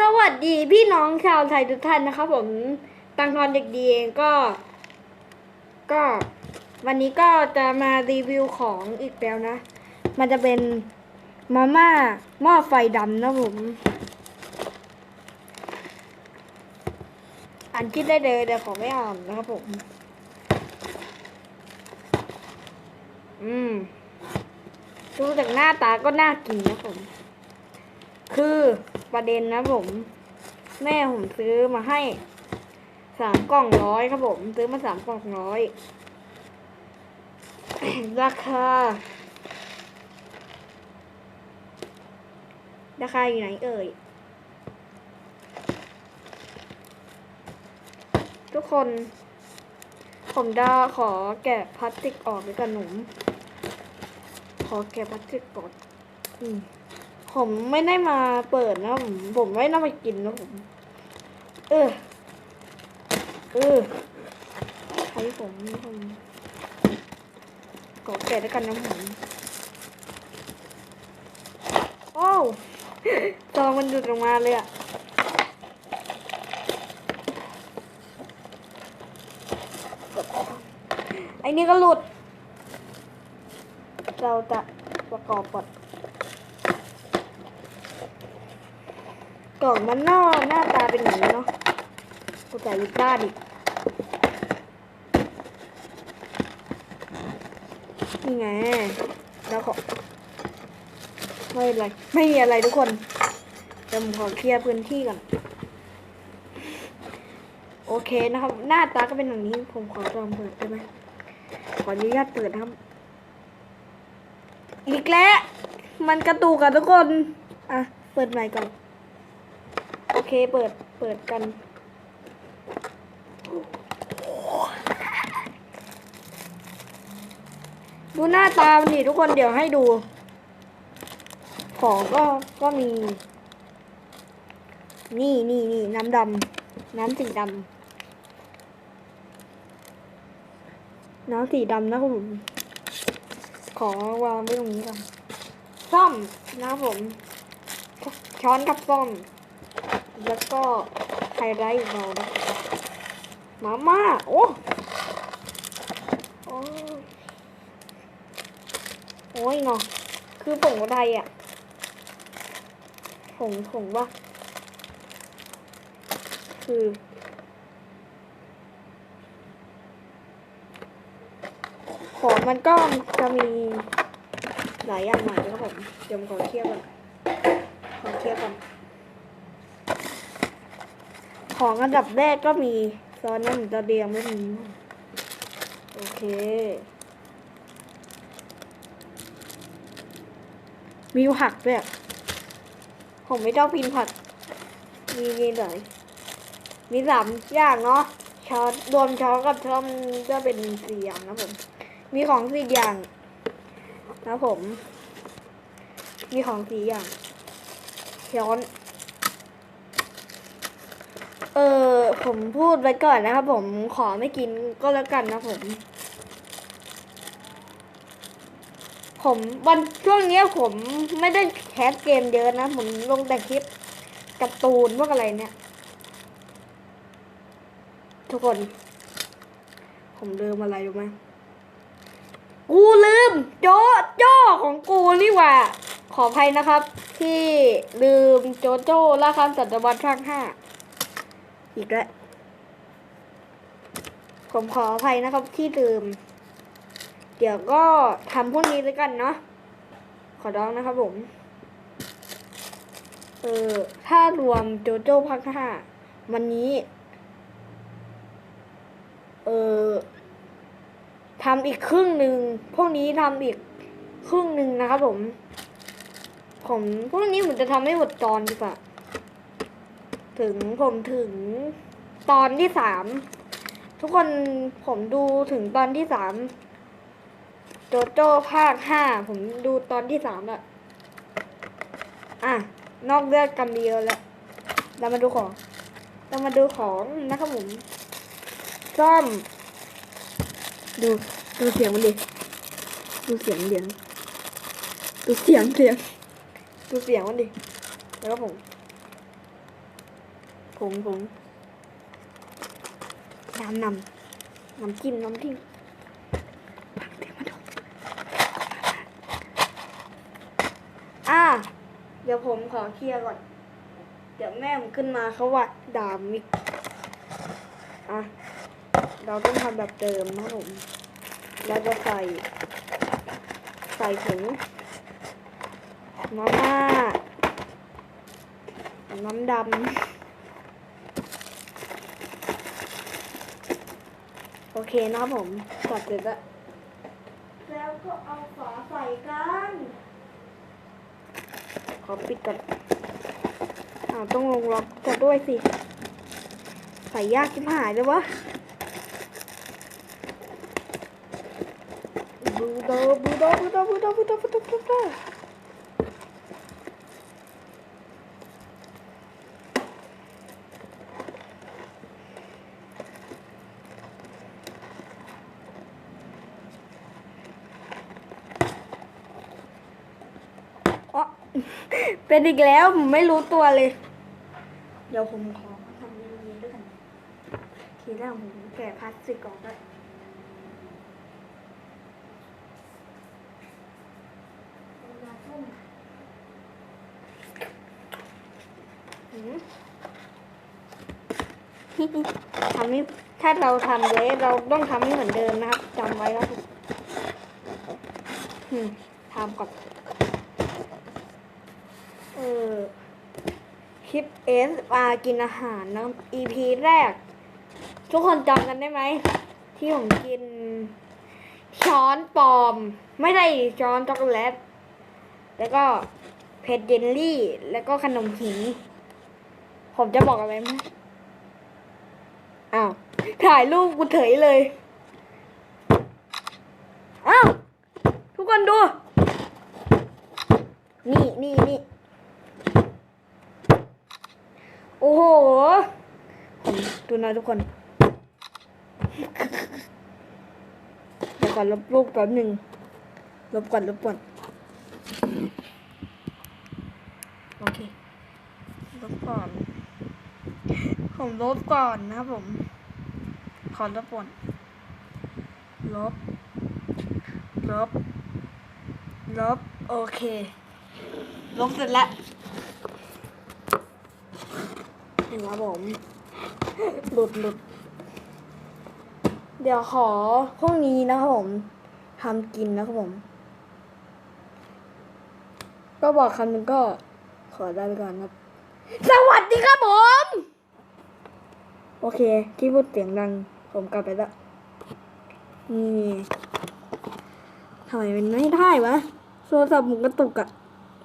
สวัสดีพี่น้องชาวไทยทุกท่านนะครับผมตังทอนเด็กดีเองก็ ก็ วันนี้ก็จะมารีวิวของอีกแล้วนะ มันจะเป็นมาม่าหม้อไฟดำนะผม อ่านคิดได้เลยแต่ขอไม่อ่านนะครับผม อืมดูจากหน้าตาก็น่ากินนะผม คือ ประเด็นนะผม แม่ผมซื้อมาให้สามกล่องร้อยครับผม ซื้อมาสามกล่องร้อยราคา ราคาอยู่ไหนเอ่ย ทุกคน ผมดาขอแกะพลาสติกออกด้วยกันหนุ่มขอแกะพลาสติกก่อนอืม ผมไม่ได้มาเปิดนะผมผมไม่ได้มากินนะผม เออ เออใช้ผมผมขอแกะด้วยกันนะผม โอ้วซองมันหลุดออกมาเลยอะไอ้นี่ก็หลุด เราจะประกอบก่อน กล่องมันน้าหน้าตาเป็นอย่างนี้เนาะกูใส่ลิปด้านอีกนี่ไงแล้วขอไม่เป็นไรไม่มีอะไรทุกคนเดี๋ยวผมขอเคลียร์พื้นที่ก่อนโอเคนะครับ หน้าตาก็เป็นอย่างนี้ผมขอลองเปิดได้ไหมขออนุญาตเปิดนะครับ อีกแล้วมันกระตุกอะทุกคน อะ เปิดใหม่ก่อน โอเคเปิดเปิดกัน ดูหน้าตามันดิทุกคนเดี๋ยวให้ดู ของก็ก็มี นี่นี่นี่น้ำดำน้ำสีดำน้ำสีดำนะครับผมขอวางไว้ตรงนี้ก่อนซ่อมนะครับผม ช้อนกับซ่อม แล้วก็ไฮไลท์เรานะมาม่าโอ้โอ้ยโอ้ยเนาะคือผงไทยอะผงผงว่าคือของมันก็จะมีหลายอย่างหน่อยนะครับผมเดี๋ยวผมขอเทียบก่อนขอเทียบก่อน ของอันดับแรกก็มีซอสน้ำตาเดียงไม่มี โอเค มีผักด้วยอะผมไม่ชอบกินผัก มีมีหลยมีสามอย่างเนาะช้อนรวมช้อนกับช้อนก็เป็นสี่อย่างนะผม มีของสี่อย่างนะผม มีของสี่อย่างช้อน เออผมพูดไว้ก่อนนะครับผมขอไม่กินก็แล้วกันนะผม ผมวันช่วงนี้ผมไม่ได้แคสเกมเยอะนะผมลงแต่คลิปการ์ตูนพวกอะไรเนี่ย ทุกคน ผมลืมอะไรรู้ไหมกูลืมโจโจ้ของกูนี่หว่า ขออภัยนะครับ ที่ลืมโจโจ้ล่าคันสัตวัตช่างห้า อีกแล้วผมขออภัยนะครับที่ลืม เดี๋ยวก็ทำพวกนี้แล้วกันเนาะ ขอร้องนะครับผม เออ ถ้ารวมโจโจ้ภาคห้าวันนี้ เออทำอีกครึ่งหนึ่ง พวกนี้ทำอีกครึ่งหนึ่งนะครับผม ผม พวกนี้ผมจะทำให้หมดตอนดีกว่า ถึงผมถึงตอนที่สามทุกคนผมดูถึงตอนที่สามโจโจ้ภาคห้าผมดูตอนที่สามแล้วอะ นอกเรื่องกันเดียวแล้วเรามาดูของ เรามาดูของนะครับผมซ่อม ดูดูเสียงมันดิ ดูเสียงเดียง ดูเสียงเสียง ดูเสียงมันดิ แล้วก็ผม ผมผมน้ำนำน้ำจิ้มน้ำจิ้มปักเดี๋ยวมาดูอะเดี๋ยวผมขอเคลียร์ก่อน เดี๋ยวแม่ผมขึ้นมาเขาว่าด่ามิกอะ เราต้องทำแบบเดิมนะผมเราจะใส่ ใส่ผงมาม่าน้ำดำ โอเคนะครับผมตัดเสร็จแล้ว แล้วก็เอาฝาใส่กัน ขอปิดก่อนอ้าวต้องลงล็อกจะด้วยสิ ใส่ยากชิบหายเลยวะบูโดบูโดบูโดบูโดบูโดบูโดบูโด เป็นอีกแล้วผมไม่รู้ตัวเลย เดี๋ยวผมขอทำนี้ด้วยกัน ทีแรกผมแกะพลาสติกออกได้หืมทำให้ถ้าเราทำไว้เราต้องทำให้เหมือนเดิมนะครับจำไว้ครับอืมทำก่อน เออคลิปเอสอากินอาหารนะ EP แรก ทุกคนจำกันได้ไหม ที่ผมกิน ช้อนปลอม ไม่ได้ช้อนช็อกโกแลต แล้วก็เพชรเยลลี่ แล้วก็ขนมหินผมจะบอกอะไรไหมอ้าว ถ่ายรูปกูเถยเลย อ้าว ทุกคนดู นี่นี่นี่ โอ้โห ผม ดูนะทุกคนเดี๋ยวก่อนลบรูปแป๊บหนึ่งลบก่อนลบก่อนโอเคลบก่อน ผมลบก่อนนะครับผม ขอลบก่อนลบ ลบ ลบ โอเค ลบเสร็จแล้วนี่ครับผม หลุดหลุด เดี๋ยวขอพวกนี้นะครับผมทำกินนะครับผม ก็บอกคำหนึ่งก็ขอได้ไปก่อนครับ สวัสดีครับผม โอเค ที่พูดเสียงดัง ผมกลับไปแล้ว นี่ทำไมมันไม่ได้วะโทรศัพท์ผมกระตุกอะ